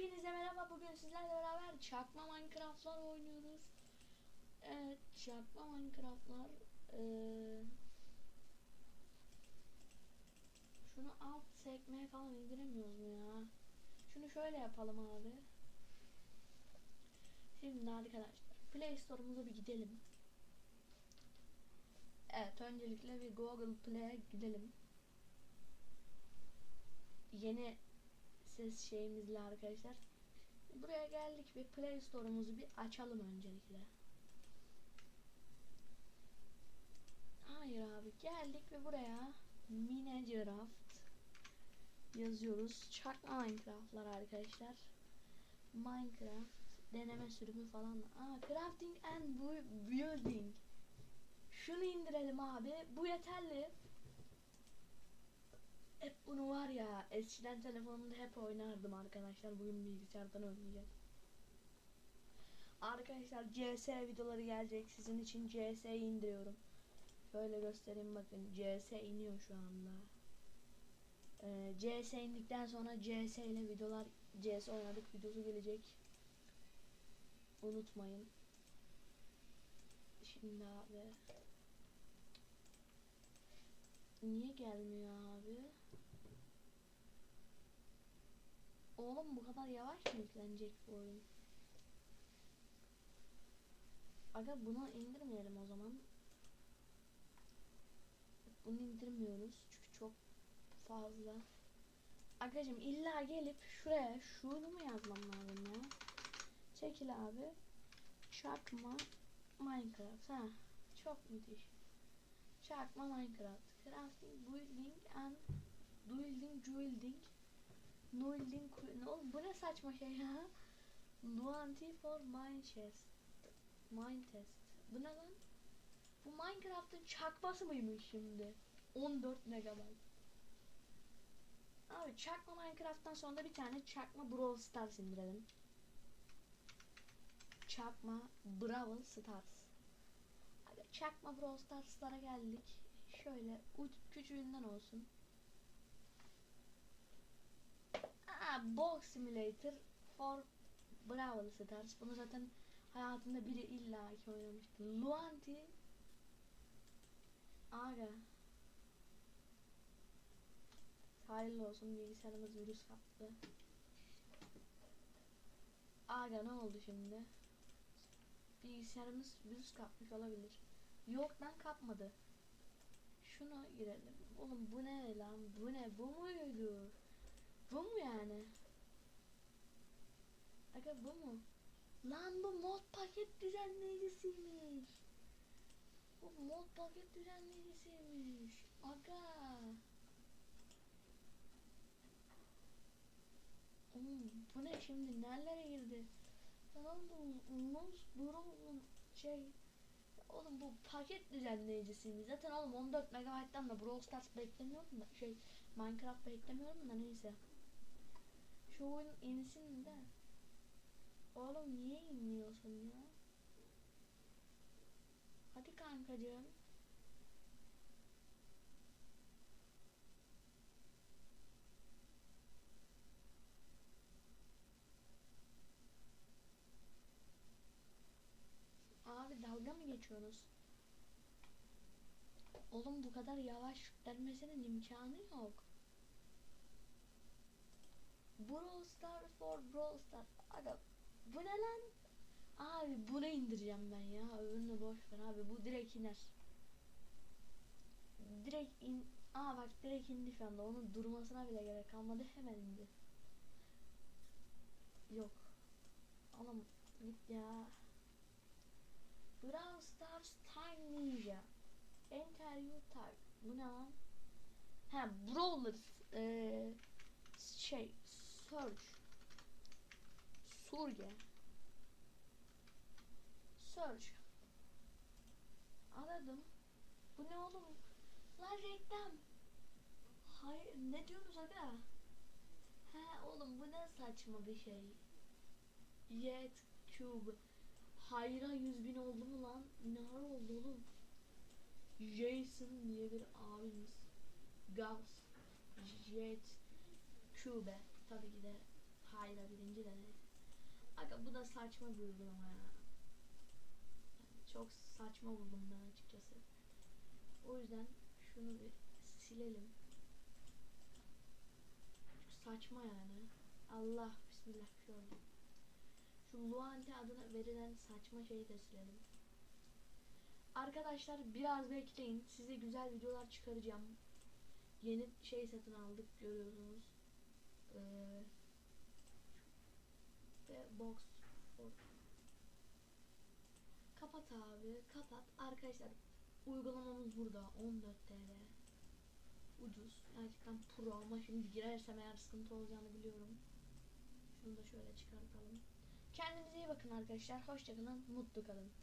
Hepinize merhaba. Bugün sizlerle beraber çakma Minecraft'lar oynuyoruz. Evet, çakma Minecraft'lar. Ee, şunu alt sekmeye falan indiremiyoruz mu ya? Şunu şöyle yapalım abi. Şimdi arkadaşlar Play Store'umuza bir gidelim. Evet, öncelikle bir Google Play'e gidelim. Yeni ses şeyimizle arkadaşlar. Buraya geldik ve Play Store'umuzu bir açalım öncelikle. Hayır abi geldik ve buraya Minecraft yazıyoruz. Çakma Minecraft'lar arkadaşlar. Minecraft deneme sürümü falan. Aa, crafting and bu- building. Şunu indirelim abi. Bu yeterli. Hep bunu var ya eskiden telefonumda hep oynardım arkadaşlar. Bugün bilgisayardan oynayacağım. Arkadaşlar CS videoları gelecek. Sizin için CS indiriyorum. Şöyle göstereyim bakın. CS iniyor şu anda. Ee, CS indikten sonra CS ile videolar CS oynadık videosu gelecek. Unutmayın. Şimdi abi. Niye gelmiyor abi? Oğlum bu kadar yavaş mı yüklenecek bu oyun? Aga bunu indirmeyelim o zaman. Bunu indirmiyoruz çünkü çok fazla. Agacım illa gelip şuraya şunu mu yazmam lazım ya? Çekil abi. Çakma Minecraft ha. Çok müthiş. Çakma Minecraft. Crafting, building and building, building. Building, ne oğlum bu ne saçma şey ya? Nuanti for mine chest. Mine test. Bu ne lan? Bu Minecraft'ın çakması mıymış şimdi? 14 megabayt. Abi çakma Minecraft'tan sonra bir tane çakma Brawl Stars indirelim. Çakma Brawl Stars. Abi çakma Brawl Stars'lara geldik. Şöyle küçüğünden olsun. Aa, Box Simulator for Brawl Stars. Bunu zaten hayatında biri illa ki oynamıştı. Luanti Aga Hayırlı olsun bilgisayarımız virüs kaptı. Aga ne oldu şimdi? Bilgisayarımız virüs kapmış olabilir. Yok lan kapmadı. Şuna girelim. Oğlum bu ne lan? Bu ne? Bu muydu? Bu mu yani? Aga bu mu? Lan bu mod paket düzenleyicisiymiş. Bu mod paket düzenleyicisiymiş. Aga. Oğlum bu ne şimdi? Nerelere girdi? Lan bu Mons Brown şey Oğlum bu paket düzenleyicisiymiş. Zaten oğlum 14 MB'dan da Brawl Stars beklemiyorum da şey Minecraft beklemiyorum da neyse. Şu oyun insin de. Oğlum niye inmiyorsun ya? Hadi kankacığım. Abi dalga mı geçiyorsunuz? Oğlum bu kadar yavaş gelmesinin imkanı yok. Brawl Stars for Brawl Stars. Aga bu ne lan? Abi bunu indireceğim ben ya. Öbürünü boş ver abi. Bu direkt iner. Direkt in. Aa bak direkt indi şu anda. Onun durmasına bile gerek kalmadı. Hemen indi. Yok. Oğlum git ya. Brawl Stars Time Ninja. Enter your tag. Bu ne lan? Ha Brawler. Ee, şey. Search. Surge. Search. Aradım. Bu ne oğlum? Lan reklam. Hayır ne diyorsunuz aga? He oğlum bu ne saçma bir şey. Yet Cube. Hayra 100 bin oldu mu lan? Ne oldu oğlum? Jason diye bir abimiz. Gauss. Jet Cube. Tabii ki de Hayra birinci de. Aga bu da saçma bir uygulama ya. Yani çok saçma buldum ben açıkçası. O yüzden şunu bir silelim. Çünkü saçma yani. Allah bismillah oldu. Şu Luante adına verilen saçma şeyi de silelim. Arkadaşlar biraz bekleyin. Size güzel videolar çıkaracağım. Yeni şey satın aldık görüyorsunuz. Ee, ve box Kapat abi kapat. Arkadaşlar uygulamamız burada 14 TL. Ucuz. Gerçekten pro ama şimdi girersem eğer sıkıntı olacağını biliyorum. Şunu da şöyle çıkartalım. Kendinize iyi bakın arkadaşlar. Hoşçakalın. Mutlu kalın.